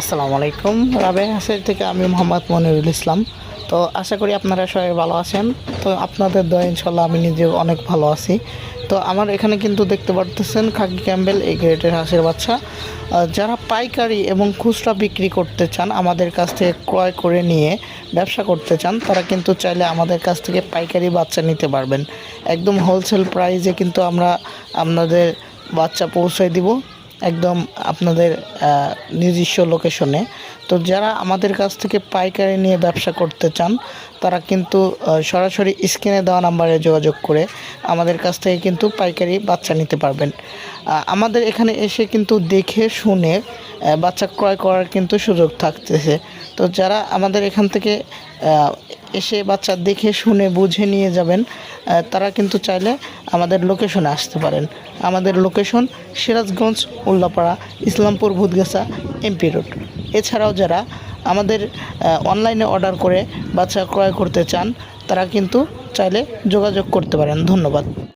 আসসালামু আলাইকুম। রাবে হাসের থেকে আমি মোহাম্মদ মনিরুল ইসলাম। তো আশা করি আপনারা সবাই ভালো আছেন। তো আপনাদের দয়া ইনশাল্লাহ আমি নিজেও অনেক ভালো আছি। তো আমার এখানে কিন্তু দেখতে পারতেছেন খাকি ক্যাম্বেল এই গ্রেটের হাঁসের বাচ্চা। যারা পাইকারি এবং খুচরা বিক্রি করতে চান, আমাদের কাছ থেকে ক্রয় করে নিয়ে ব্যবসা করতে চান, তারা কিন্তু চাইলে আমাদের কাছ থেকে পাইকারি বাচ্চা নিতে পারবেন। একদম হোলসেল প্রাইসে কিন্তু আমরা আপনাদের বাচ্চা পৌঁছে দিব। একদম আপনাদের নিজস্ব লোকেশনে তো যারা আমাদের কাছ থেকে পাইকারি নিয়ে ব্যবসা করতে চান, তারা কিন্তু সরাসরি স্ক্রিনে দেওয়া নাম্বারে যোগাযোগ করে আমাদের কাছ থেকে কিন্তু পাইকারি বাচ্চা নিতে পারবেন। আমাদের এখানে এসে কিন্তু দেখে শুনে বাচ্চা ক্রয় করার কিন্তু সুযোগ থাকতেছে। তো যারা আমাদের এখান থেকে এসে বাচ্চা দেখে, শুনে, বুঝে নিয়ে যাবেন। তারা কিন্তু চাইলে আমাদের লোকেশনে আসতে পারেন। আমাদের location Sirajganj, Ullapara, Islampur, Bhutgachha, MP road. এছাড়াও যারা আমাদের অনলাইনে অর্ডার করে বাচ্চা ক্রয় করতে চান, তারা কিন্তু চাইলে যোগাযোগ করতে পারেন। ধন্যবাদ।